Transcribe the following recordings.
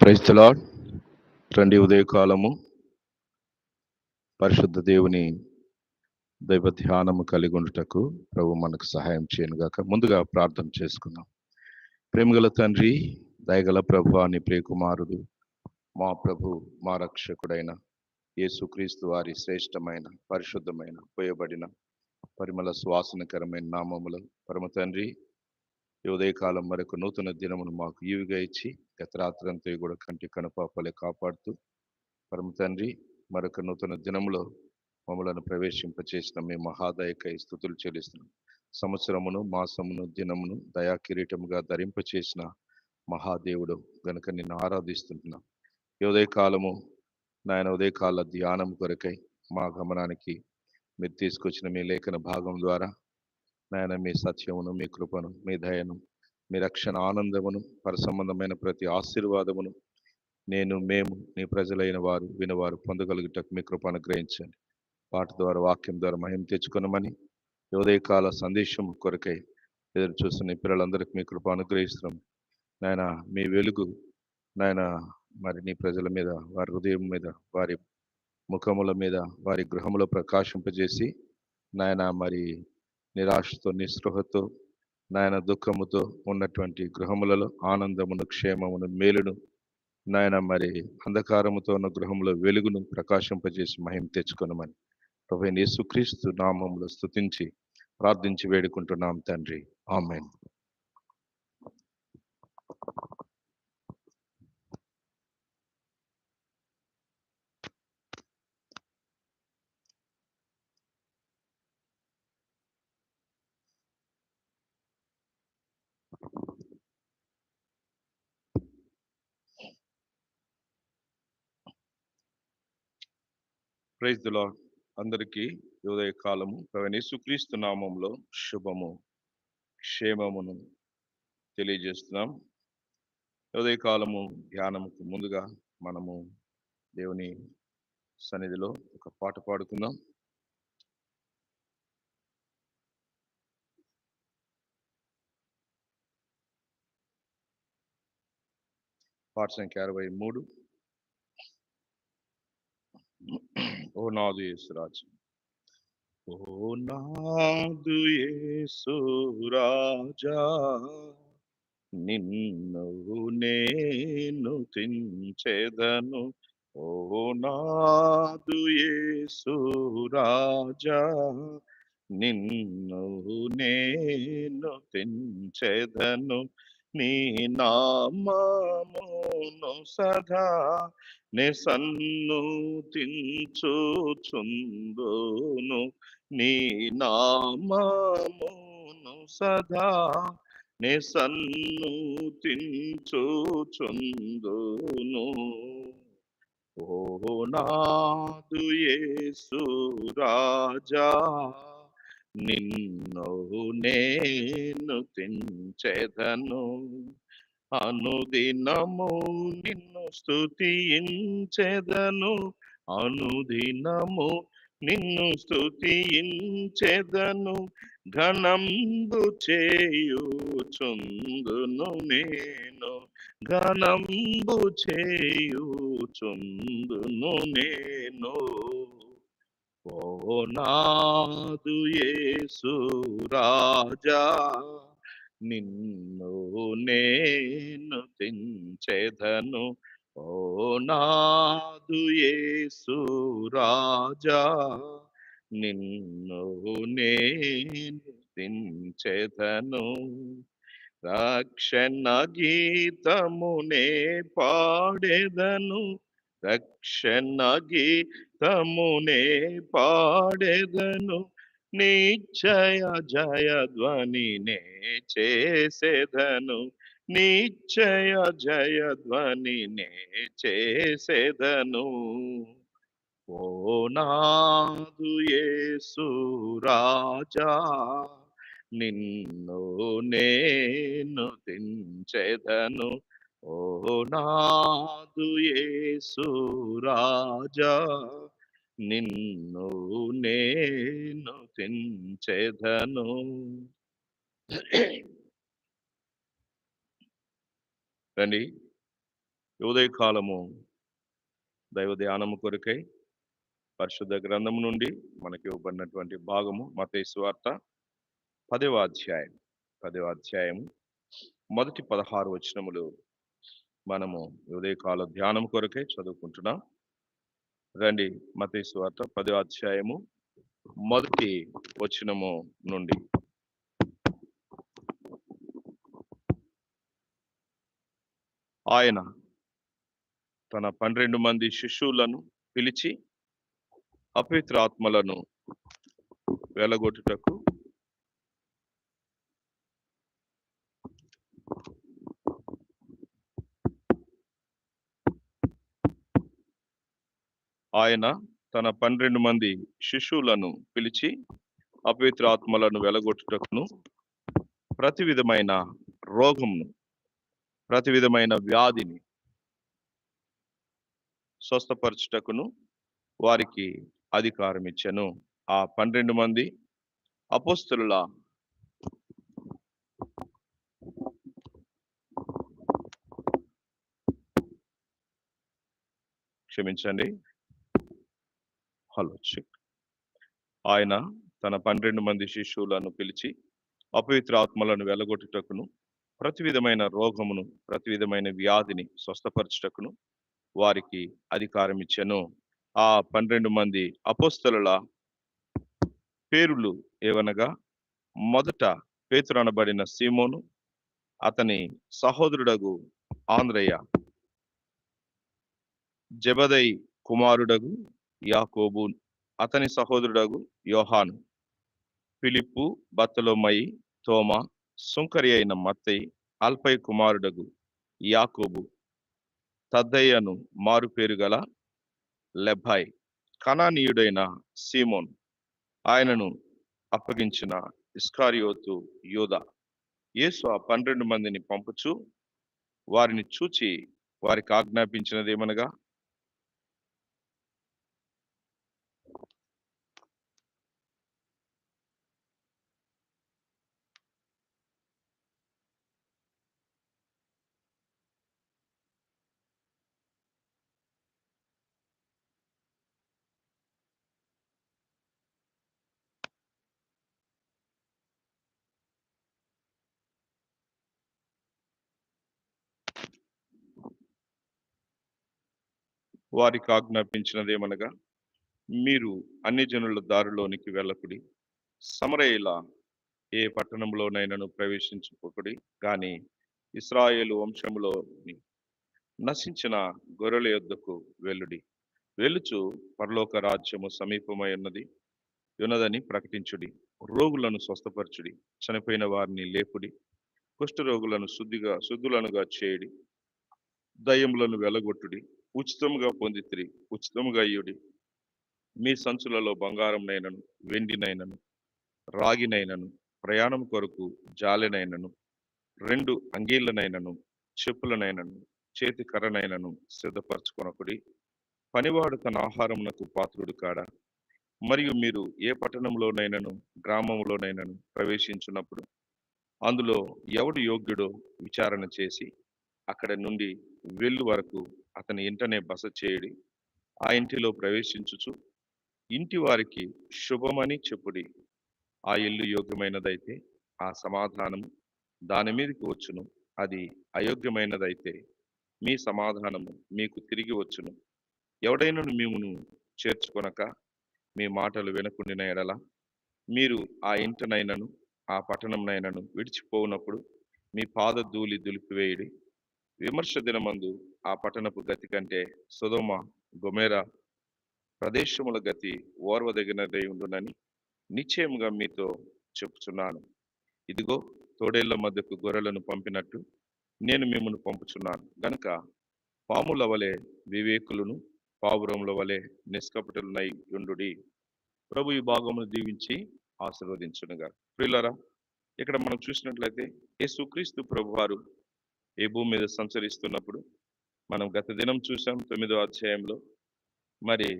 క్రైస్తలాడ్ రండి ఉదయకాలము. పరిశుద్ధ దేవుని దైవ ధ్యానము కలిగి ఉండటకు ప్రభు మనకు సహాయం చేయనుగాక. ముందుగా ప్రార్థన చేసుకుందాం. ప్రేమగల తండ్రి దయగల ప్రభు అని ప్రియకుమారుడు మా ప్రభు మా రక్షకుడైన యేసుక్రీస్తు వారి శ్రేష్టమైన పరిశుద్ధమైన పోయబడిన పరిమళ సువాసనకరమైన నామములు పరమ తండ్రి ఈ ఉదయకాలం మరొక నూతన దినమును మాకు ఈవిగా ఇచ్చి గత రాత్రంతా కూడా కంటి కనుపాపలే కాపాడుతూ పరమ తండ్రి మరొక నూతన దినములో మమ్మలను ప్రవేశింపచేసిన మీ మహాదయకై స్థుతులు చెల్లిస్తున్నాం. సంవత్సరమును మాసమును దినమును దయా కిరీటముగా ధరింపచేసిన మహాదేవుడు గనుక నిన్ను ఆరాధిస్తుంటున్నాం. ఈ ఉదయకాలము నాయన ఉదయకాల ధ్యానం కొరకై మా గమనానికి మీరు తీసుకొచ్చిన మీ లేఖన భాగం ద్వారా నాయన మీ సత్యమును మీ కృపను మీ దయను మీ రక్షణ ఆనందమును పరసంబంధమైన ప్రతి ఆశీర్వాదమును నేను మేము నీ ప్రజలైన వారు వినవారు పొందగలుగుటకు మీ కృప అనుగ్రహించండి. పాట ద్వారా వాక్యం ద్వారా మహిమ తెచ్చుకున్నామని ఉదయకాల సందేశం కొరకై ఎదురు చూస్తున్న పిల్లలందరికీ మీ కృప అనుగ్రహిస్తున్నాం. నాయన మీ వెలుగు నాయన మరి నీ ప్రజల మీద వారి హృదయం మీద వారి ముఖముల మీద వారి గృహములో ప్రకాశింపజేసి నాయన మరి నిరాశతో నిస్పృహతో నాయన దుఃఖముతో ఉన్నటువంటి గృహములలో ఆనందమును క్షేమమును మేలును నాయన మరి అంధకారముతో ఉన్న గృహములో వెలుగును ప్రకాశింపజేసి మహిమ తెచ్చుకొనమని ప్రభు యేసుక్రీస్తు నామములు స్తుతించి ప్రార్థించి వేడుకుంటున్నాం తండ్రి. ఆమెన్. ప్రైజ్ దులా అందరికీ ఉదయ కాలము యేసుక్రీస్తు నామంలో శుభము క్షేమమును తెలియజేస్తున్నాం. ఉదయ కాలము ధ్యానముకు ముందుగా మనము దేవుని సన్నిధిలో ఒక పాట పాడుకుందాం. పాట సంఖ్య అరవై మూడు. ఓ నాదు యేసురాజు ఓ నాదు యేసురాజా నిన్ను నేను తించెదను. ఓ నాదు యేసురాజా నిన్ను నేను తించెదను. నీ నామమును సదా నిసన్ను తించుచుందును నీ నామమును సదా నిసన్ను తించుచుందును ఓ నాదు యేసు రాజా నిన్ను నేను తించెదను అనుదినము నిన్ను స్థుతించెదను అనుదినము నిన్ను స్థుతించెదను ఘనంబు చేయుచుందును నేను. ఘనంబు చేయుచుందును నేను. ఓ నాదు యేసు రాజా నిన్ను నేను తెంచెదను. ఓ నాదు యేసు రాజా నిన్ను నేను తెంచెదను. రక్షణ గీతమునే పాడెదను. రక్షణ గీతమునే పాడెదను. నిశ్చయ జయ ధ్వనినే చేసేదను. నిశ్చయ జయ ధ్వనినే చేసేదను. ఓ నాదు రాజా నిన్ను నేను తించెదను ఓ నాదు యేసు రాజా నిన్ను నేను తెంచెదను. రండి. ఉదయకాలము దైవ ధ్యానము కొరకై పరిశుద్ధ గ్రంథము నుండి మనకి ఇవ్వబడినటువంటి భాగము మతేసు వార్త పదవ అధ్యాయం. పదవ అధ్యాయం మొదటి పదహారు వచనములు మనము ఉదయకాల ధ్యానం కొరకే చదువుకుంటున్నాం. రండి మతేశ్వార్త పదో అధ్యాయము మొదటి వచనము నుండి. ఆయన తన పన్నెండు మంది శిష్యులను పిలిచి అపవిత్రాత్మలను వెలగొట్టుటకు ఆయన తన పన్నెండు మంది శిష్యులను పిలిచి అపవిత్రాత్మలను వెలగొట్టుటకును ప్రతి విధమైన రోగమును ప్రతి విధమైన వ్యాధిని స్వస్థపరచుటకును వారికి అధికారం ఇచ్చాను ఆ పన్నెండు మంది అపోస్తుల క్షమించండి. హలో ఆయన తన పన్నెండు మంది శిష్యులను పిలిచి అపవిత్ర ఆత్మలను వెలగొట్టుటకును ప్రతి విధమైన రోగమును ప్రతి విధమైన వ్యాధిని స్వస్థపరచుటకును వారికి అధికారం ఇచ్చాను. ఆ పన్నెండు మంది అపోస్తల పేరులు ఏవనగా మొదట పేతురనబడిన సీమోను అతని సహోదరుడగు ఆంధ్రయ్య జబదై కుమారుడగు యాకోబు అతని సహోదరుడగు యోహాను ఫిలిప్పు బత్తలోమయి తోమ సుంకరి అయిన మత్తయి అల్పై కుమారుడగు యాకోబు. తద్దయ్యను మారుపేరు గల లెబ్బాయ్ కణానీయుడైన సీమోన్ ఆయనను అప్పగించిన ఇస్కారియోతు యోధ యేసు ఆ పన్నెండు మందిని పంపుచు వారిని చూచి వారికి ఆజ్ఞాపించినదేమనగా వారికి ఆజ్ఞాపించినదేమనగా మీరు అన్ని జనుల దారిలోనికి వెళ్ళకుడి సమరయుల ఏ పట్టణంలోనైనాను ప్రవేశించుకోకుడి కానీ ఇస్రాయేలు వంశంలో నశించిన గొర్రెల యొద్దకు వెల్లుడి వెలుచు పరలోక రాజ్యము సమీపమై ఉన్నది ఉన్నదని ప్రకటించుడి. రోగులను స్వస్థపరచుడి చనిపోయిన వారిని లేపుడి కుష్ఠరోగులను శుద్ధిగా శుద్ధులనుగా చేయుడి దయ్యములను వెలగొట్టుడి ఉచితముగా పొందితిరి ఉచితముగా ఇయుడి. మీ సంచులలో బంగారంనైనను వెండినైనను రాగినైనను ప్రయాణం కొరకు జాలెనైనను రెండు అంగీళ్ళనైనను చెప్పులనైనను చేతి కర్రనైనను సిద్ధపరచుకొనకుడి. పనివాడు తన ఆహారమునకు పాత్రుడు కాడా? మరియు మీరు ఏ పట్టణంలోనైనను గ్రామంలోనైనను ప్రవేశించినప్పుడు అందులో ఎవడు యోగ్యుడో విచారణ చేసి అక్కడ నుండి వెళ్ళు వరకు అతని ఇంటనే బస చేయడి ఆ ఇంటిలో ప్రవేశించుచు ఇంటి వారికి శుభమని చెప్పుడి. ఆ ఇల్లు యోగ్యమైనదైతే ఆ సమాధానం దాని మీదకి వచ్చును. అది అయోగ్యమైనదైతే మీ సమాధానము మీకు తిరిగి వచ్చును. ఎవడైనను మేమును చేర్చుకొనక మీ మాటలు వినకుండిన ఎడల మీరు ఆ ఇంటనైనను ఆ పట్టణంనైనను విడిచిపోనప్పుడు మీ పాద ధూళి దులిపివేయుడి. విమర్శ దినమందు ఆ పట్టణపు గతి కంటే సుధోమ గొమేరా ప్రదేశముల గతి ఓర్వదగినదై ఉండునని నిశ్చయముగా మీతో చెప్పుచున్నాను. ఇదిగో తోడేళ్ళ మధ్యకు గొర్రెలను పంపినట్టు నేను మిమ్మల్ని పంపుచున్నాను. గనుక పాముల వలె వివేకులను పావురముల వలె నిష్కపటులనై ఉండుడి. ప్రభు ఈ భాగమును దీవించి ఆశీర్వదించునుగా ప్రియులరా ఇక్కడ మనం చూసినట్లయితే యేసుక్రీస్తు ప్రభువారు ఈ భూమి మీద సంచరిస్తున్నప్పుడు మనం గత దినం చూసాం తొమ్మిదో అధ్యాయంలో. మరి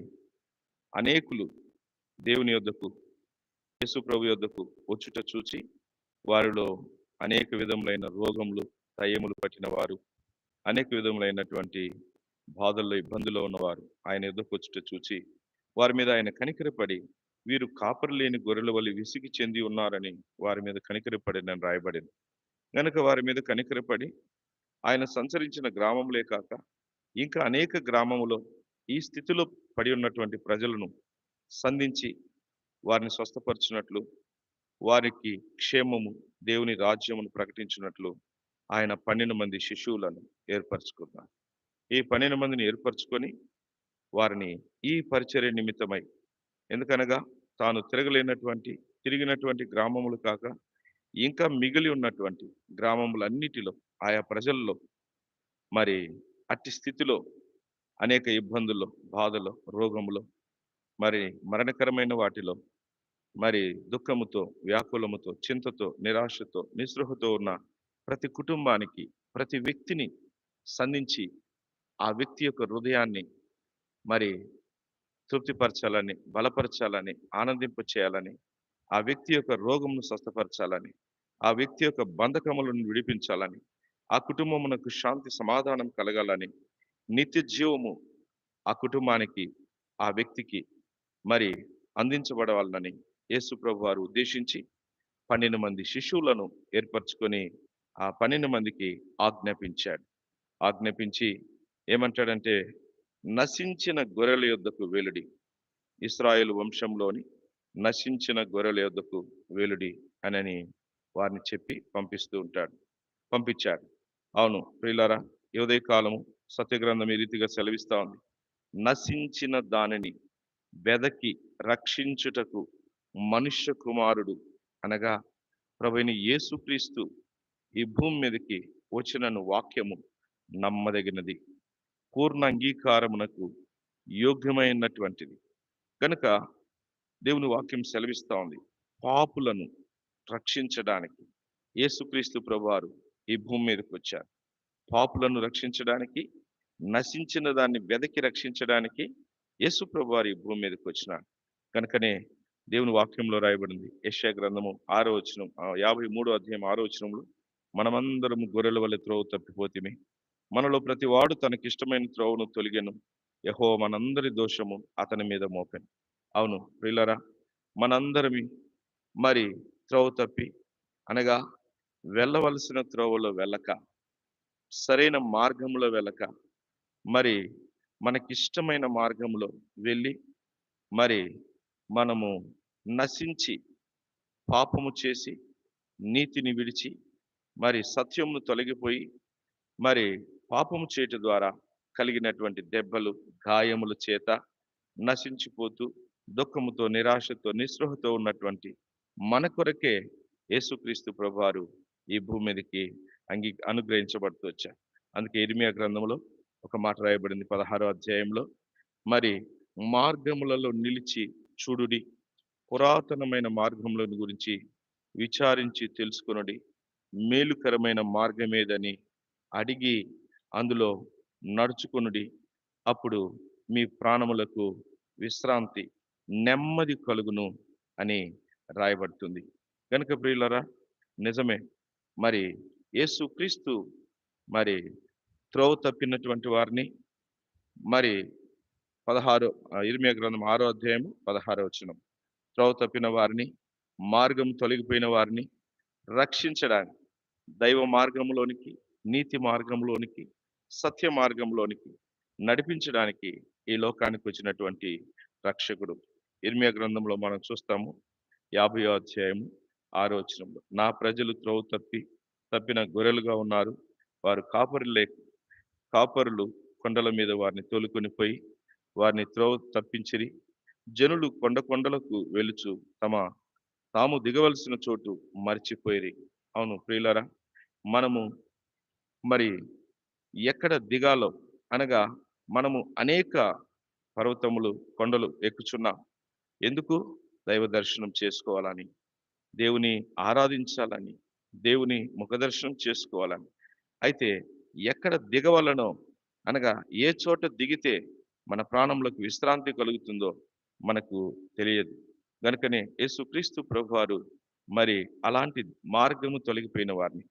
అనేకులు దేవుని యొద్దకు యేసు ప్రభు యొద్దకు వచ్చుట చూచి వారిలో అనేక విధములైన రోగములు దయ్యములు పట్టిన వారు అనేక విధములైనటువంటి బాధల్లో ఇబ్బందుల్లో ఉన్నవారు ఆయన ఎదుకు వచ్చుట చూచి వారి మీద ఆయన కనికరపడి వీరు కాపరి లేని గొర్రెల వల్ల విసిగి చెంది ఉన్నారని వారి మీద కనికరపడినని రాయబడింది కనుక వారి మీద కనికరపడి ఆయన సంచరించిన గ్రామంలే కాక ఇంకా అనేక గ్రామములో ఈ స్థితిలో పడి ఉన్నటువంటి ప్రజలను సంధించి వారిని స్వస్థపరిచినట్లు వారికి క్షేమము దేవుని రాజ్యమును ప్రకటించినట్లు ఆయన పన్నెండు మంది శిశువులను ఏర్పరచుకున్నారు. ఈ పన్నెండు మందిని ఏర్పరచుకొని వారిని ఈ పరిచర్య నిమిత్తమై ఎందుకనగా తాను తిరగలేనటువంటి తిరిగినటువంటి గ్రామములు కాక ఇంకా మిగిలి ఉన్నటువంటి గ్రామములన్నిటిలో ఆయా ప్రజల్లో మరి అట్టి స్థితిలో అనేక ఇబ్బందుల్లో బాధలో రోగములో మరి మరణకరమైన వాటిలో మరి దుఃఖముతో వ్యాకులముతో చింతతో నిరాశతో నిస్పృహతో ఉన్న ప్రతి కుటుంబానికి ప్రతి వ్యక్తిని సంధించి ఆ వ్యక్తి యొక్క హృదయాన్ని మరి తృప్తిపరచాలని బలపరచాలని ఆనందింప చేయాలని ఆ వ్యక్తి యొక్క రోగమును స్వస్థపరచాలని ఆ వ్యక్తి యొక్క బంధకములను విడిపించాలని ఆ కుటుంబమునకు శాంతి సమాధానం కలగాలని నిత్య జీవము ఆ కుటుంబానికి ఆ వ్యక్తికి మరి అందించబడవాలని యేసు ప్రభు వారు ఉద్దేశించి పన్నెండు మంది శిశువులను ఏర్పరచుకొని ఆ పన్నెండు మందికి ఆజ్ఞాపించాడు. ఆజ్ఞాపించి ఏమంటాడంటే నశించిన గొర్రెల యొద్దకు వేలుడి. ఇస్రాయేల్ వంశంలోని నశించిన గొర్రెల యొద్దకు వేలుడి అనని వారిని చెప్పి పంపిస్తూ ఉంటాడు పంపించాడు. అవును. ప్రియులారా ఈ ఉదయ కాలము సత్యగ్రంథం ఈ రీతిగా సెలవిస్తా ఉంది. నశించిన దానిని వెదకి రక్షించుటకు మనుష్య కుమారుడు అనగా ప్రభుని యేసుక్రీస్తు ఈ భూమి మీదకి వచ్చినను వాక్యము నమ్మదగినది. పూర్ణ అంగీకారమునకు యోగ్యమైనటువంటిది. కనుక దేవుని వాక్యం సెలవిస్తూ ఉంది. పాపులను రక్షించడానికి యేసుక్రీస్తు ప్రభువారు ఈ భూమి మీదకి వచ్చాను పాపులను రక్షించడానికి నశించిన దాన్ని వెదకి రక్షించడానికి యేసు ప్రభువారు ఈ భూమి మీదకి వచ్చినాడు కనుకనే దేవుని వాక్యంలో రాయబడింది. యశ్యా గ్రంథము ఆరో వచనం యాభై మూడో అధ్యాయం ఆరో వచనంలో మనమందరము గొర్రెల వల్ల త్రోవ తప్పిపోతిమి. మనలో ప్రతి వాడు తనకిష్టమైన త్రోవను తొలిగెను. యహో మనందరి దోషము అతని మీద మోపెను. అవును ప్రిల్లరా మనందరమి మరి త్రోవ తప్పి అనగా వెళ్ళవలసిన త్రోవలో వెళ్ళక సరైన మార్గంలో వెళ్ళక మరి మనకిష్టమైన మార్గంలో వెళ్ళి మరి మనము నశించి పాపము చేసి నీతిని విడిచి మరి సత్యమును తొలగిపోయి మరి పాపము చేయట ద్వారా కలిగినటువంటి దెబ్బలు గాయముల చేత నశించిపోతూ దుఃఖముతో నిరాశతో నిస్పృహతో ఉన్నటువంటి మన కొరకే యేసుక్రీస్తు ప్రభువారు ఈ భూమి మీదకి అంగీ అనుగ్రహించబడుతూ వచ్చారు అందుకే ఇర్మియా గ్రంథంలో ఒక మాట రాయబడింది పదహారో అధ్యాయంలో. మరి మార్గములలో నిలిచి చూడుడి. పురాతనమైన మార్గములను గురించి విచారించి తెలుసుకునుడి. మేలుకరమైన మార్గమేదని అడిగి అందులో నడుచుకునుడి. అప్పుడు మీ ప్రాణములకు విశ్రాంతి నెమ్మది కలుగును అని రాయబడుతుంది. కనుక ప్రియులరా నిజమే మరి యేసుక్రీస్తు మరి త్రోవ తప్పినటువంటి వారిని మరి పదహారు ఇరిమియా గ్రంథం ఆరో అధ్యాయము పదహారో వచనం. త్రోవ తప్పిన వారిని మార్గం తొలగిపోయిన వారిని రక్షించడానికి దైవ మార్గంలోనికి నీతి మార్గంలోనికి సత్య మార్గంలోనికి నడిపించడానికి ఈ లోకానికి వచ్చినటువంటి రక్షకుడు. ఇర్మియా గ్రంథంలో మనం చూస్తాము యాభై అధ్యాయము ఆరో నా ప్రజలు త్రోవ తప్పి తప్పిన గొర్రెలుగా ఉన్నారు. వారు కాపరులే కాపరులు కొండల మీద వారిని తోలుకొని పోయి వారిని త్రోవ తప్పించిరి. జనులు కొండ కొండలకు వెలుచు తమ తాము దిగవలసిన చోటు మర్చిపోయిరి. అవును ప్రియులరా మనము మరి ఎక్కడ దిగాలో అనగా మనము అనేక పర్వతములు కొండలు ఎక్కుచున్నాం. ఎందుకు? దైవ దర్శనం చేసుకోవాలని. దేవుని ఆరాధించాలని దేవుని ముఖదర్శనం చేసుకోవాలని. అయితే ఎక్కడ దిగవలనో అనగా ఏ చోట దిగితే మన ప్రాణంలోకి విశ్రాంతి కలుగుతుందో మనకు తెలియదు. గనుకనే యేసుక్రీస్తు ప్రభువారు మరి అలాంటి మార్గము తొలగిపోయిన వారిని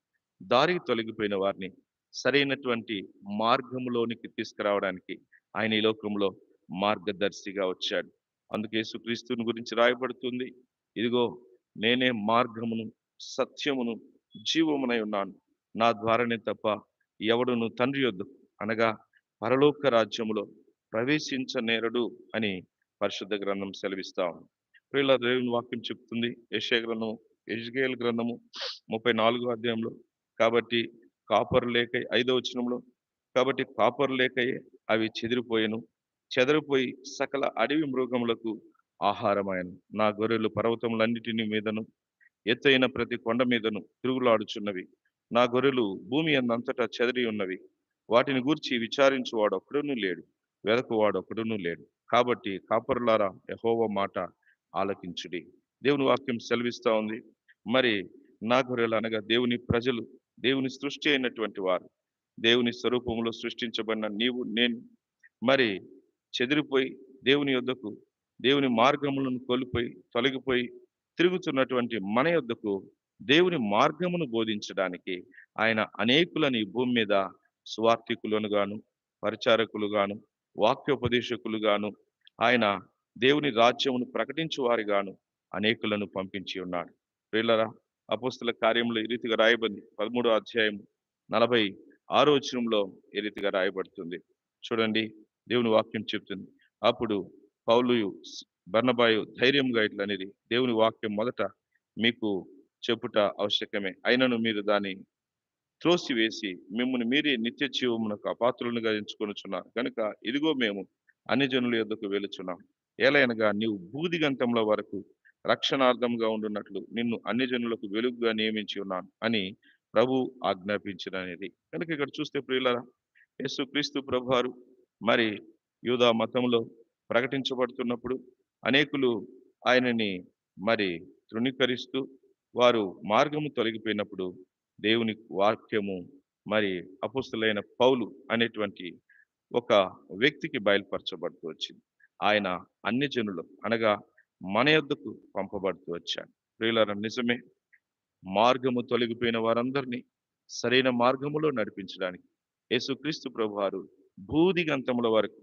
దారి తొలగిపోయిన వారిని సరైనటువంటి మార్గములోనికి తీసుకురావడానికి ఆయన ఈ లోకంలో మార్గదర్శిగా వచ్చాడు. అందుకే యేసుక్రీస్తుని గురించి రాయబడుతుంది. ఇదిగో నేనే మార్గమును సత్యమును జీవమునై ఉన్నాను. నా ద్వారానే తప్ప ఎవడును తండ్రి యొద్దు అనగా పరలోక రాజ్యములో ప్రవేశించనేరడు అని పరిశుద్ధ గ్రంథం సెలవిస్తాం ప్రియుల దేవుని వాక్యం చెప్తుంది యశే గ్రంథము యజ్గేల్ గ్రంథము ముప్పై నాలుగో అధ్యాయంలో. కాబట్టి కాపరు లేక ఐదో వచనంలో కాబట్టి కాపరు లేకయే అవి చెదిరిపోయాను. చెదిరిపోయి సకల అడవి మృగములకు ఆహారమాయను. నా గొర్రెలు పర్వతములన్నిటిని మీదను ఎత్తైన ప్రతి కొండ మీదను తిరుగులాడుచున్నవి. నా గొర్రెలు భూమి అందంతటా చెదరి ఉన్నవి. వాటిని గూర్చి విచారించువాడు ఒక్కడునూ లేడు. వెదకువాడు ఒకడును లేడు. కాబట్టి కాపరులారా యహోవ మాట ఆలకించుడి. దేవుని వాక్యం సెలవిస్తూ ఉంది. మరి నా గొర్రెలు అనగా దేవుని ప్రజలు దేవుని సృష్టి అయినటువంటి వారు. దేవుని స్వరూపంలో సృష్టించబడిన నీవు నేను. మరి చెదిరిపోయి దేవుని యొద్దకు దేవుని మార్గములను కోల్పోయి తొలగిపోయి తిరుగుతున్నటువంటి మన యొద్దకు దేవుని మార్గమును బోధించడానికి ఆయన అనేకులని ఈ భూమి మీద స్వార్థికులను గాను పరిచారకులు గాను వాక్యోపదేశకులు గాను ఆయన దేవుని రాజ్యమును ప్రకటించు వారిగాను అనేకులను పంపించి ఉన్నాడు. వీళ్ళరా అపోస్తుల కార్యంలో ఈ రీతిగా రాయబడింది. పదమూడో అధ్యాయం నలభై ఆరో వచనంలో ఈ రీతిగా రాయబడుతుంది. చూడండి దేవుని వాక్యం చెప్తుంది. అప్పుడు పౌలుయు బర్ణబాయు ధైర్యంగా ఇట్లా అనేది దేవుని వాక్యం మొదట మీకు చెప్పుట ఆవశ్యకమే. అయినను మీరు దాన్ని త్రోసివేసి మిమ్మల్ని మీరే నిత్య జీవమునకు అపాత్రులుగా ఎంచుకొనుచున్నారు కనుక ఇదిగో మేము అన్ని జనుల యొద్దకు వెలుచున్నాం ఏలైనగా నీవు బూదిగంతంలో వరకు రక్షణార్థంగా ఉండున్నట్లు నిన్ను అన్ని జనులకు వెలుగుగా నియమించి ఉన్నాను అని ప్రభు అనేది కనుక ఇక్కడ చూస్తే ప్రియులరా యేసు క్రీస్తు ప్రభువారు మరి యూదా మతంలో ప్రకటించబడుతున్నప్పుడు అనేకులు ఆయనని మరి తృణీకరిస్తూ వారు మార్గము తొలగిపోయినప్పుడు దేవుని వాక్యము మరి అపుస్తులైన పౌలు అనేటువంటి ఒక వ్యక్తికి బయలుపరచబడుతూ వచ్చింది. ఆయన అన్ని జనులు అనగా మన యొద్దకు పంపబడుతూ వచ్చాడు. ప్రియులారా నిజమే మార్గము తొలగిపోయిన వారందరినీ సరైన మార్గములో నడిపించడానికి యేసుక్రీస్తు ప్రభువారు భూదిగంతముల వరకు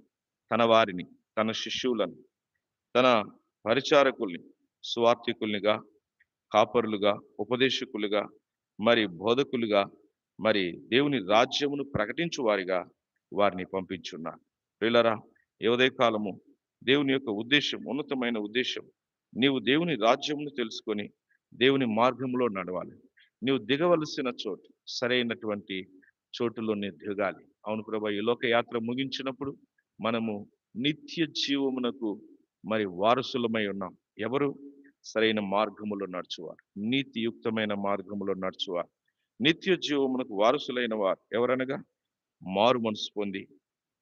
తన వారిని తన శిష్యులను తన పరిచారకుల్ని స్వార్థికుల్నిగా కాపరులుగా ఉపదేశకులుగా మరి బోధకులుగా మరి దేవుని రాజ్యమును ప్రకటించు వారిగా వారిని పంపించున్నారు పిల్లరా ఏ కాలము దేవుని యొక్క ఉద్దేశం ఉన్నతమైన ఉద్దేశం. నీవు దేవుని రాజ్యమును తెలుసుకొని దేవుని మార్గంలో నడవాలి. నీవు దిగవలసిన చోటు సరైనటువంటి చోటులోనే దిగాలి. అవును ప్రభా ఈ లోక యాత్ర ముగించినప్పుడు మనము నిత్య జీవమునకు మరి వారసులమై ఉన్నాం. ఎవరు? సరైన మార్గములో నడుచువారు. నీతియుక్తమైన మార్గములో నడుచువారు. నిత్య జీవమునకు వారసులైన వారు ఎవరనగా? మారు మనసు పొంది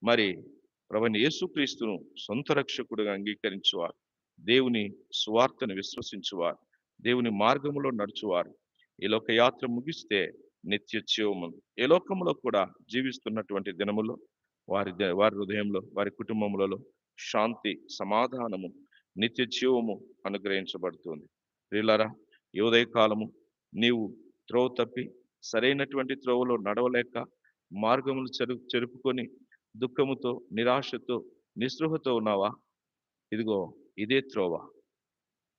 మరి ప్రభని యేసుక్రీస్తును సొంత రక్షకుడుగా అంగీకరించువారు. దేవుని స్వార్థను విశ్వసించువారు. దేవుని మార్గములో నడుచువారు. ఈ లోక యాత్ర ముగిస్తే నిత్య జీవము ఏ లోకంలో కూడా జీవిస్తున్నటువంటి దినములో వారి ద- వారి హృదయంలో వారి కుటుంబములలో శాంతి సమాధానము నిత్య జీవము అనుగ్రహించబడుతుంది. ప్రియులారా యోదయ కాలము నీవు త్రోవ తప్పి సరైనటువంటి త్రోవలో నడవలేక మార్గములు చెరు చెరుపుకొని దుఃఖముతో నిరాశతో నిస్పృహతో ఉన్నావా? ఇదిగో ఇదే త్రోవ.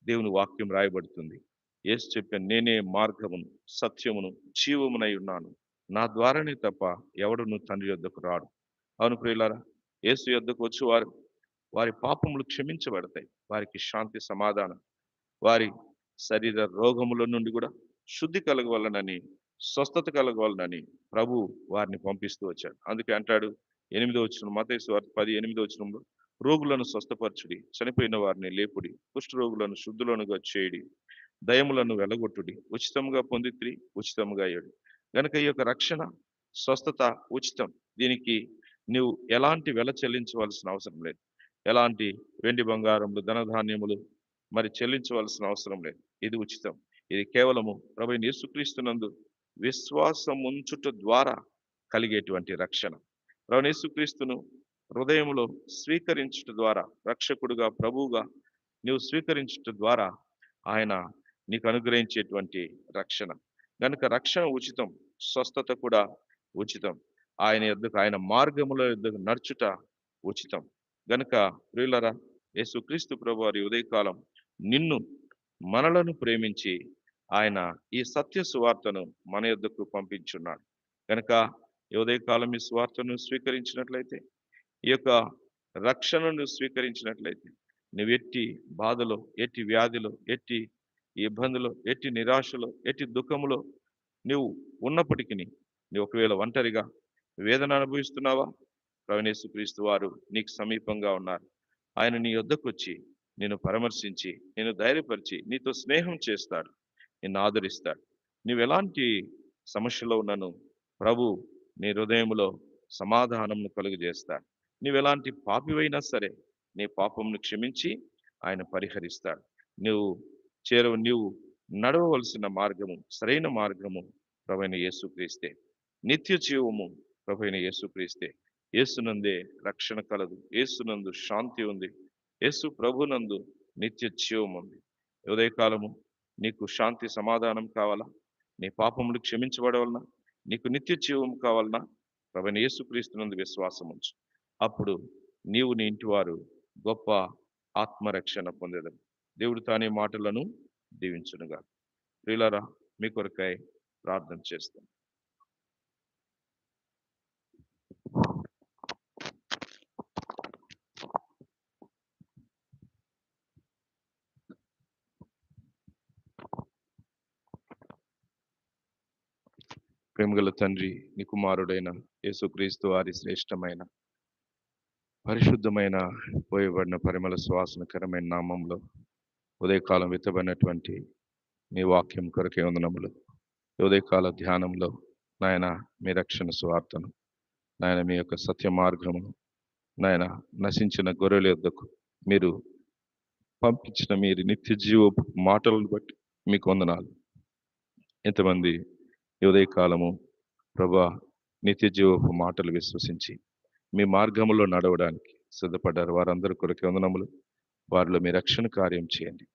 దేవుని వాక్యం రాయబడుతుంది. ఏసు చెప్పాను నేనే మార్గమును సత్యమును జీవమునై ఉన్నాను. నా ద్వారానే తప్ప ఎవడును తండ్రి యొద్దకు రాడు. అవును ప్రియులారా యేసు యొద్దకు వచ్చి వారు వారి పాపములు క్షమించబడతాయి. వారికి శాంతి సమాధానం వారి శరీర రోగముల నుండి కూడా శుద్ధి కలగవలనని స్వస్థత కలగవలనని ప్రభు వారిని పంపిస్తూ వచ్చాడు. అందుకే అంటాడు ఎనిమిదో వచ్చిన మతేసు వార్త పది ఎనిమిదో వచనంలో రోగులను స్వస్థపరచుడి చనిపోయిన వారిని లేపుడి కుష్ఠరోగులను శుద్ధులనుగా చేయడి దయములను వెలగొట్టుడి ఉచితంగా పొందిత్రి ఉచితంగా అయ్యాడు గనుక ఈ యొక్క రక్షణ స్వస్థత ఉచితం. దీనికి నువ్వు ఎలాంటి వెల చెల్లించవలసిన అవసరం లేదు. ఎలాంటి వెండి బంగారములు ధనధాన్యములు మరి చెల్లించవలసిన అవసరం లేదు. ఇది ఉచితం. ఇది కేవలము ప్రభు యేసుక్రీస్తునందు విశ్వాసం ఉంచుట ద్వారా కలిగేటువంటి రక్షణ. ప్రభు యేసుక్రీస్తును హృదయంలో స్వీకరించుట ద్వారా రక్షకుడుగా ప్రభువుగా నీవు స్వీకరించుట ద్వారా ఆయన నీకు అనుగ్రహించేటువంటి రక్షణ. కనుక రక్షణ ఉచితం స్వస్థత కూడా ఉచితం. ఆయన యొద్దకు ఆయన మార్గముల యొద్దకు నడుచుట ఉచితం. గనుక ప్రియులరా యేసుక్రీస్తు ప్రభు వారి ఉదయకాలం నిన్ను మనలను ప్రేమించి ఆయన ఈ సత్య సువార్తను మన యొద్దకు పంపించున్నాడు. కనుక ఈ ఉదయకాలం ఈ సువార్తను స్వీకరించినట్లయితే ఈ యొక్క రక్షణను స్వీకరించినట్లయితే నువ్వు ఎట్టి బాధలో ఎట్టి వ్యాధిలో ఎట్టి ఇబ్బందులో ఎట్టి నిరాశలో ఎట్టి దుఃఖములో నువ్వు ఉన్నప్పటికీ నీ ఒకవేళ ఒంటరిగా వేదన అనుభవిస్తున్నావా? ప్రవణేశు క్రీస్తు వారు నీకు సమీపంగా ఉన్నారు. ఆయన నీ వద్దకు వచ్చి నిన్ను పరామర్శించి నేను ధైర్యపరిచి నీతో స్నేహం చేస్తాడు. నిన్ను ఆదరిస్తాడు. నువ్వు ఎలాంటి సమస్యలో ఉన్నను? ప్రభు నీ హృదయంలో సమాధానంను కలుగజేస్తాడు. నువ్వు ఎలాంటి పాపివైనా సరే నీ పాపంను క్షమించి ఆయన పరిహరిస్తాడు. నువ్వు చేరవు నీవు నడవవలసిన మార్గము సరైన మార్గము ప్రవైన యేసుక్రీస్తే నిత్య జీవము ప్రభుని యేసు ప్రీస్తే యేసునందే రక్షణ కలదు. యేసునందు శాంతి ఉంది. యేసు ప్రభునందు నిత్య జీవం ఉంది. ఉదయకాలము నీకు శాంతి సమాధానం కావాలా? నీ పాపములు క్షమించబడవలన? నీకు నిత్య జీవం కావాలనా? ప్రభైన యేసుక్రీస్తునందు విశ్వాసం ఉంచు. అప్పుడు నీవు నీ ఇంటివారు గొప్ప ఆత్మరక్షణ పొందేదరు దేవుడు తానే మాటలను దీవించునుగా ప్రియులారా మీ కొరకై ప్రార్థన చేస్తాం. ప్రేమగల తండ్రి నీ కుమారుడైన యేసుక్రీస్తు వారి శ్రేష్టమైన పరిశుద్ధమైన పోయబడిన పరిమళ శ్వాసనకరమైన నామంలో ఉదయకాలం విత్తబడినటువంటి నీ వాక్యం కొరకే వందనములు. ఉదయకాల ధ్యానంలో నాయన మీ రక్షణ స్వార్థను నాయన మీ యొక్క సత్య మార్గమును నాయన నశించిన గొర్రెల యొద్దకు మీరు పంపించిన మీరు నిత్య జీవ మాటలను బట్టి మీకు వందనాలు. ఎంతమంది ఉదయకాలము ప్రభా నిత్య జీవపు మాటలు విశ్వసించి మీ మార్గములో నడవడానికి సిద్ధపడ్డారు. వారందరి కొరకే వందనములు. వారిలో మీ రక్షణ కార్యం చేయండి.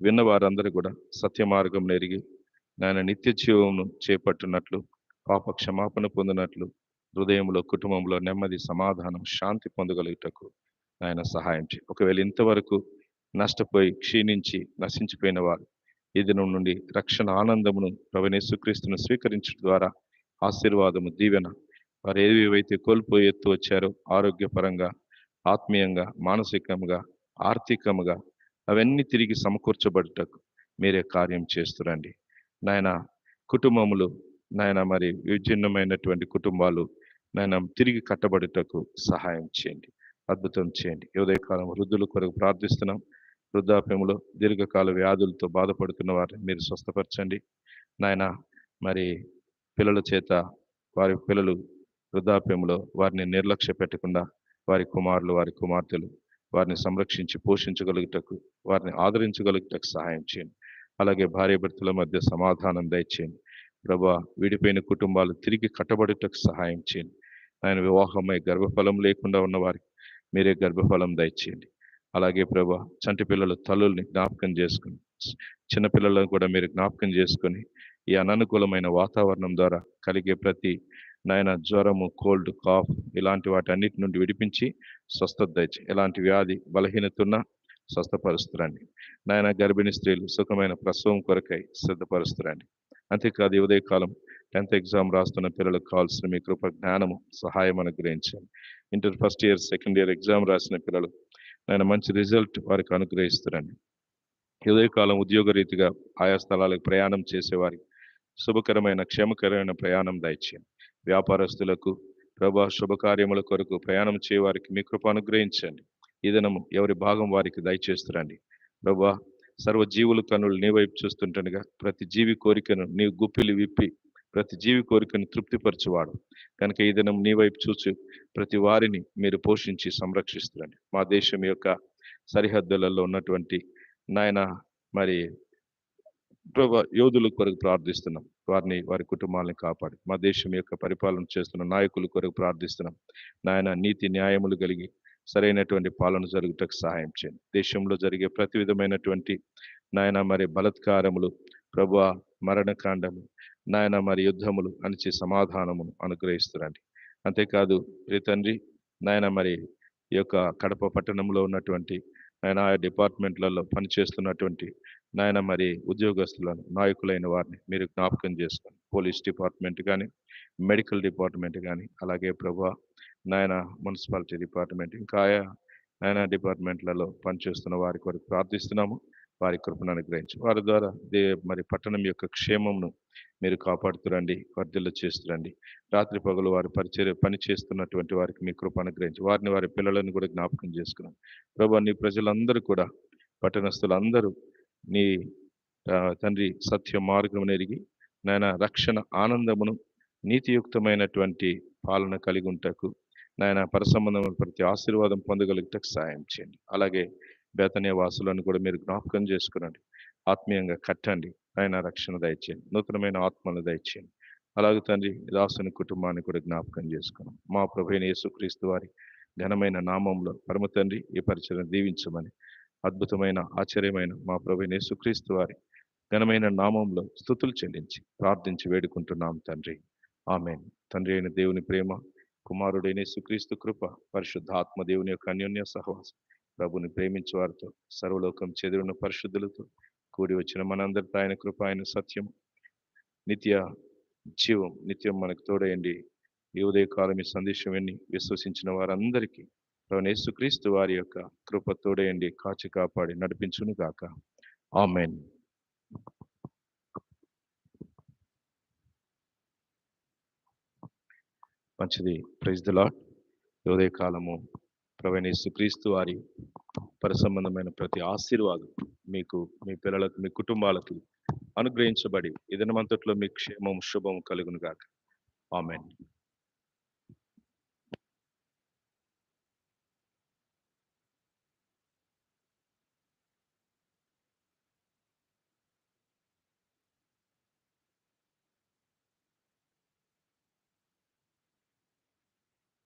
విన్న వారందరూ కూడా సత్య మార్గం ఎరిగి నాయన నిత్య జీవమును చేపట్టినట్లు పాప క్షమాపణ పొందినట్లు హృదయంలో కుటుంబంలో నెమ్మది సమాధానం శాంతి పొందగలుగుటకు ఆయన సహాయం చేయి ఒకవేళ ఇంతవరకు నష్టపోయి క్షీణించి నశించిపోయిన వారు ఈ దినం నుండి రక్షణ ఆనందమును ప్రవణేశుక్రీస్తును స్వీకరించడం ద్వారా ఆశీర్వాదము దీవెన వారు ఏవేవైతే కోల్పోయి ఎత్తు వచ్చారో ఆరోగ్యపరంగా ఆత్మీయంగా మానసికంగా ఆర్థికంగా అవన్నీ తిరిగి సమకూర్చబడుటకు మీరే కార్యం చేస్తురండి. నాయన కుటుంబములు నాయన మరి విభిన్నమైనటువంటి కుటుంబాలు నాయన తిరిగి కట్టబడుటకు సహాయం చేయండి అద్భుతం చేయండి. ఉదయకాలం వృద్ధుల కొరకు ప్రార్థిస్తున్నాం. వృద్ధాప్యంలో దీర్ఘకాల వ్యాధులతో బాధపడుతున్న వారిని మీరు స్వస్థపరచండి. నాయన మరి పిల్లల చేత వారి పిల్లలు వృద్ధాప్యంలో వారిని నిర్లక్ష్య పెట్టకుండా వారి కుమారులు వారి కుమార్తెలు వారిని సంరక్షించి పోషించగలుగుటకు వారిని ఆదరించగలుగుటకు సహాయం చేయండి. అలాగే భార్యాభర్తల మధ్య సమాధానం దయచేయండి. ప్రభా విడిపోయిన కుటుంబాలు తిరిగి కట్టబడుటకు సహాయం చేయండి. ఆయన వివాహమై గర్భఫలం లేకుండా ఉన్న వారికి మీరే గర్భఫలం దయచేయండి. అలాగే ప్రభా చంటి పిల్లల తల్లుల్ని జ్ఞాపకం చేసుకుని చిన్నపిల్లలను కూడా మీరు జ్ఞాపకం చేసుకొని ఈ అననుకూలమైన వాతావరణం ద్వారా కలిగే ప్రతి నాయన జ్వరము కోల్డ్ కాఫ్ ఇలాంటి వాటి అన్నిటి నుండి విడిపించి స్వస్థత దయచి ఎలాంటి వ్యాధి బలహీనత ఉన్నా స్వస్థపరుస్తురండి. నాయన గర్భిణీ స్త్రీలు సుఖమైన ప్రసవం కొరకై సిద్ధపరుస్తురండి. అంతేకాదు ఈ ఉదయకాలం టెన్త్ ఎగ్జామ్ రాస్తున్న పిల్లలకు కావాల్సిన మీ కృప జ్ఞానము సహాయం అనుగ్రహించండి. Inter first year second year exam రాసిన పిల్లలు ఆయన మంచి రిజల్ట్ వారికి అనుగ్రహిస్తురండి. ఉదయకాలం ఉద్యోగ రీతిగా ఆయా స్థలాలకు ప్రయాణం చేసేవారికి శుభకరమైన క్షేమకరమైన ప్రయాణం దయచేయండి. వ్యాపారస్తులకు ప్రభా శుభకార్యముల కొరకు ప్రయాణం చేయవారికి మీ కృప అనుగ్రహించండి. ఈ దినము ఎవరి భాగం వారికి దయచేస్తురండి. ప్రభా సర్వ జీవుల కనులు నీ వైపు చూస్తుంటనుగా ప్రతి జీవి కోరికను నీ గుప్పిలు విప్పి ప్రతి జీవి కోరికను తృప్తిపరచువాడు. కనుక ఈ దినం నీ వైపు చూచి ప్రతి వారిని మీరు పోషించి సంరక్షిస్తురండి. మా దేశం యొక్క సరిహద్దులలో ఉన్నటువంటి నాయన మరి ప్రభా యోధుల కొరకు ప్రార్థిస్తున్నాం. వారిని వారి కుటుంబాలను కాపాడి. మా దేశం యొక్క పరిపాలన చేస్తున్న నాయకుల కొరకు ప్రార్థిస్తున్నాం. నాయన నీతి న్యాయములు కలిగి సరైనటువంటి పాలన జరుగుటకు సహాయం చేయండి. దేశంలో జరిగే ప్రతి విధమైనటువంటి నాయన మరి బలత్కారములు ప్రభు మరణకాండము నాయన మరి యుద్ధములు అనిచి సమాధానమును అనుగ్రహిస్తురండి. అంతేకాదు ప్రియ తండ్రి నాయన మరి ఈ యొక్క కడప పట్టణంలో ఉన్నటువంటి ఆయన ఆయా డిపార్ట్మెంట్లలో పనిచేస్తున్నటువంటి నాయన మరి ఉద్యోగస్తులను నాయకులైన వారిని మీరు జ్ఞాపకం చేసుకొని పోలీస్ డిపార్ట్మెంట్ కానీ మెడికల్ డిపార్ట్మెంట్ కానీ అలాగే ప్రభా నాయన మున్సిపాలిటీ డిపార్ట్మెంట్ ఇంకా ఆయా నాయన డిపార్ట్మెంట్లలో పనిచేస్తున్న వారి కొరకు ప్రార్థిస్తున్నాము. వారి కృపను అనుగ్రహించి. వారి ద్వారా దే మరి పట్టణం యొక్క క్షేమమును మీరు కాపాడుతురండి వర్ధిల్ల చేస్తురండి. రాత్రి పగలు వారి పరిచయ పని చేస్తున్నటువంటి వారికి మీ కృప అనుగ్రహించి. వారిని వారి పిల్లలను కూడా జ్ఞాపకం చేసుకున్నాం ప్రభా నీ ప్రజలందరూ కూడా పట్టణస్థులందరూ నీ తండ్రి సత్య మార్గం ఎరిగి నాయన రక్షణ ఆనందమును నీతియుక్తమైనటువంటి పాలన కలిగి ఉంటకు నాయన పరసంబంధమైన ప్రతి ఆశీర్వాదం పొందగలిగితే సాయం చేయండి. అలాగే బేతనే వాసులను కూడా మీరు జ్ఞాపకం చేసుకునండి. ఆత్మీయంగా కట్టండి. ఆయన రక్షణ దయచేయండి. నూతనమైన ఆత్మను దయచేయండి. అలాగే తండ్రి దాసుని కుటుంబాన్ని కూడా జ్ఞాపకం చేసుకున్నాం. మా ప్రభుని యేసుక్రీస్తు వారి ఘనమైన నామంలో పరమ తండ్రి ఈ పరిచయం దీవించమని అద్భుతమైన ఆశ్చర్యమైన మా ప్రభుని యేసుక్రీస్తు వారి ఘనమైన నామంలో స్థుతులు చెల్లించి ప్రార్థించి వేడుకుంటున్నాం తండ్రి. ఆమె తండ్రి అయిన దేవుని ప్రేమ కుమారుడైన యేసుక్రీస్తు కృప పరిశుద్ధ ఆత్మ దేవుని యొక్క అన్యోన్య సహవాసం ప్రభుని ప్రేమించు వారితో సర్వలోకం చెదిరిన పరిశుద్ధులతో కూడి వచ్చిన మనందరితో ఆయన కృప ఆయన సత్యం నిత్య జీవం నిత్యం మనకు తోడయండి. ఈ ఉదయకాలం ఈ సందేశం విని విశ్వసించిన వారందరికీ ప్రభువైన యేసుక్రీస్తు వారి యొక్క కృప తోడయండి కాచి కాపాడి నడిపించును గాక. ఆమెన్. మంచిది. ప్రైజ్ ద లాట్ ఉదయకాలము ప్రవీణ క్రీస్తు వారి పరసంబంధమైన ప్రతి ఆశీర్వాదం మీకు మీ పిల్లలకు మీ కుటుంబాలకు అనుగ్రహించబడి ఇదనమంతట్లో మీ క్షేమం శుభం కలుగునుగాక ఆమెన్.